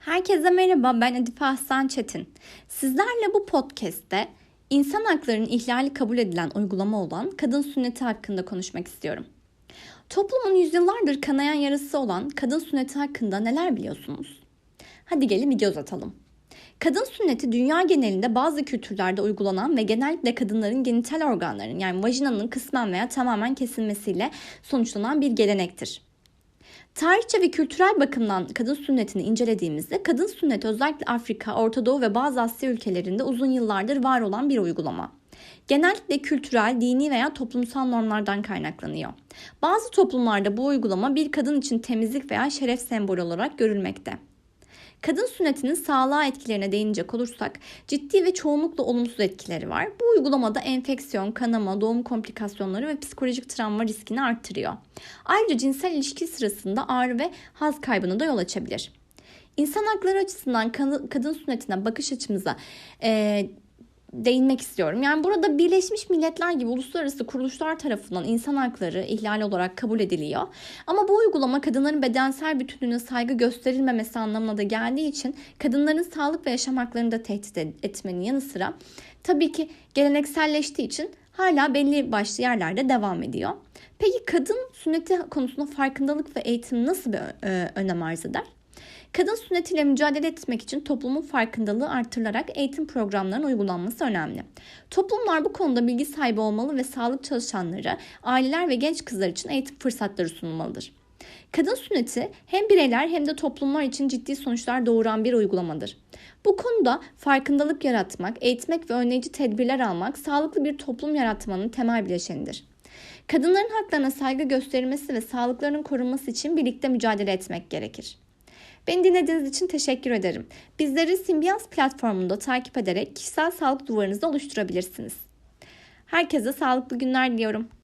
Herkese merhaba, ben Adife Aslan Çetin. Sizlerle bu podcast'te insan haklarının ihlali kabul edilen uygulama olan kadın sünneti hakkında konuşmak istiyorum. Toplumun yüzyıllardır kanayan yarası olan kadın sünneti hakkında neler biliyorsunuz? Hadi gelin bir göz atalım. Kadın sünneti dünya genelinde bazı kültürlerde uygulanan ve genellikle kadınların genital organlarının yani vajinanın kısmen veya tamamen kesilmesiyle sonuçlanan bir gelenektir. Tarihçe ve kültürel bakımdan kadın sünnetini incelediğimizde kadın sünneti özellikle Afrika, Orta Doğu ve bazı Asya ülkelerinde uzun yıllardır var olan bir uygulama. Genellikle kültürel, dini veya toplumsal normlardan kaynaklanıyor. Bazı toplumlarda bu uygulama bir kadın için temizlik veya şeref sembolü olarak görülmekte. Kadın sünnetinin sağlığa etkilerine değinecek olursak ciddi ve çoğunlukla olumsuz etkileri var. Bu uygulamada enfeksiyon, kanama, doğum komplikasyonları ve psikolojik travma riskini arttırıyor. Ayrıca cinsel ilişki sırasında ağrı ve haz kaybına da yol açabilir. İnsan hakları açısından kadın sünnetine bakış açımıza e, değinmek istiyorum. Yani burada Birleşmiş Milletler gibi uluslararası kuruluşlar tarafından insan hakları ihlal olarak kabul ediliyor. Ama bu uygulama kadınların bedensel bütünlüğüne saygı gösterilmemesi anlamına da geldiği için kadınların sağlık ve yaşam haklarını da tehdit etmenin yanı sıra tabii ki gelenekselleştiği için hala belli başlı yerlerde devam ediyor. Peki kadın sünneti konusunda farkındalık ve eğitim nasıl bir e, önem arz eder? Kadın sünnetiyle mücadele etmek için toplumun farkındalığı artırılarak eğitim programlarının uygulanması önemli. Toplumlar bu konuda bilgi sahibi olmalı ve sağlık çalışanları, aileler ve genç kızlar için eğitim fırsatları sunulmalıdır. Kadın sünneti hem bireyler hem de toplumlar için ciddi sonuçlar doğuran bir uygulamadır. Bu konuda farkındalık yaratmak, eğitmek ve önleyici tedbirler almak sağlıklı bir toplum yaratmanın temel bileşenidir. Kadınların haklarına saygı gösterilmesi ve sağlıklarının korunması için birlikte mücadele etmek gerekir. Beni dinlediğiniz için teşekkür ederim. Bizleri Simbians platformunda takip ederek kişisel sağlık duvarınızı oluşturabilirsiniz. Herkese sağlıklı günler diliyorum.